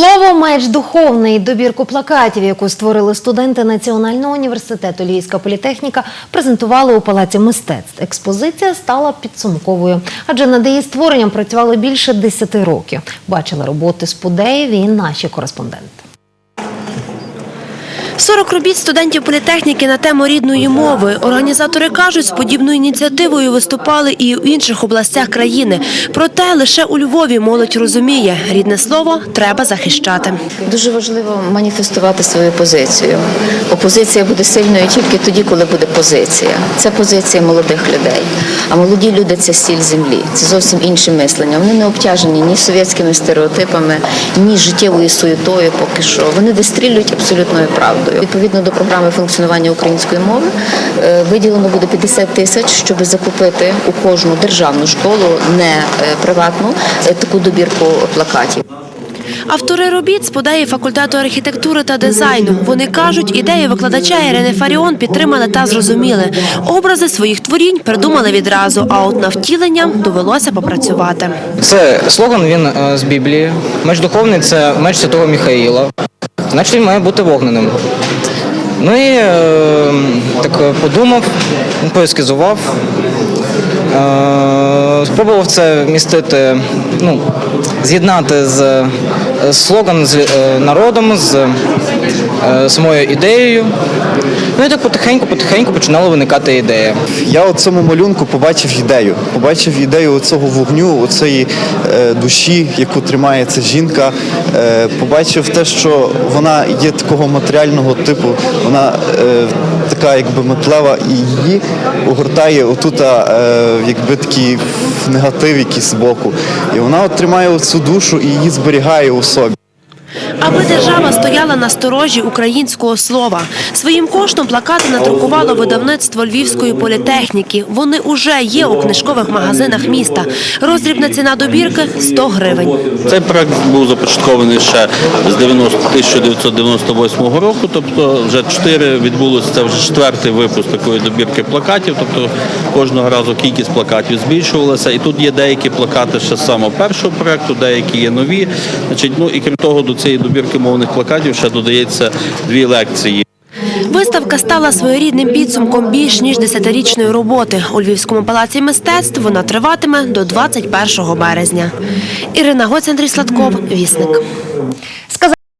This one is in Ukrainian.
Слово меч духовний добірку плакатів, яку створили студенти Національного університету Львівська політехніка, презентували у палаці мистецтв. Експозиція стала підсумковою, адже над її створенням працювали більше 10 років. Бачили роботи Спудеєв і наші кореспонденти. 40 робіт студентів політехніки на тему рідної мови. Організатори кажуть, з подібною ініціативою виступали і в інших областях країни. Проте лише у Львові молодь розуміє, рідне слово треба захищати. Дуже важливо маніфестувати свою позицію. Опозиція буде сильною тільки тоді, коли буде позиція. Це позиція молодих людей. А молоді люди це сіль землі. Це зовсім інше мислення. Вони не обтяжені ні совєтськими стереотипами, ні життєвою суєтою. Поки що вони вистрілюють абсолютною правдою. Відповідно до програми функціонування української мови е, виділено буде 50 тисяч, щоб закупити у кожну державну школу, не е, приватну, е, таку добірку плакатів. Автори робіт з подеї факультету архітектури та дизайну. Вони кажуть, ідею викладача Ірини Фаріон підтримали та зрозуміли. Образи своїх творінь придумали відразу, а от на втілення довелося попрацювати. Це слоган він з Біблії. Меч духовний це меч святого Міхаїла. Значить, він має бути вогненим. Ну і е, так е, подумав, поескізував. Е, спробував це вмістити, ну, з'єднати з е, слоган з е, народом, з е, самою ідеєю. Ну і так потихеньку-потихеньку починала виникати ідея. Я у цьому малюнку побачив ідею. Побачив ідею цього вогню, цієї е, душі, яку тримає ця жінка. Е, побачив те, що вона є такого матеріального типу, вона е, така якби метлева і її огортає отута, е, якби такий негатив якийсь з боку. І вона от тримає цю душу і її зберігає у собі. Аби держава стояла на сторожі українського слова. Своїм коштом плакати надрукувало видавництво Львівської політехніки. Вони уже є у книжкових магазинах міста. Роздрібна ціна добірки 100 гривень. Цей проект був започаткований ще з 90 1998 року, тобто вже чотири відбулося, це вже четвертий випуск такої добірки плакатів, тобто кожного разу кількість плакатів збільшувалася. І тут є деякі плакати ще з самого першого проекту, деякі є нові. Значить, ну і крім того, до цієї добірки мовних плакатів ще додається дві лекції. Виставка стала своєрідним підсумком більш ніж десятирічної роботи. У Львівському палаці мистецтв вона триватиме до 21 березня. Ірина Гоць, Андрій Сладков, Вісник.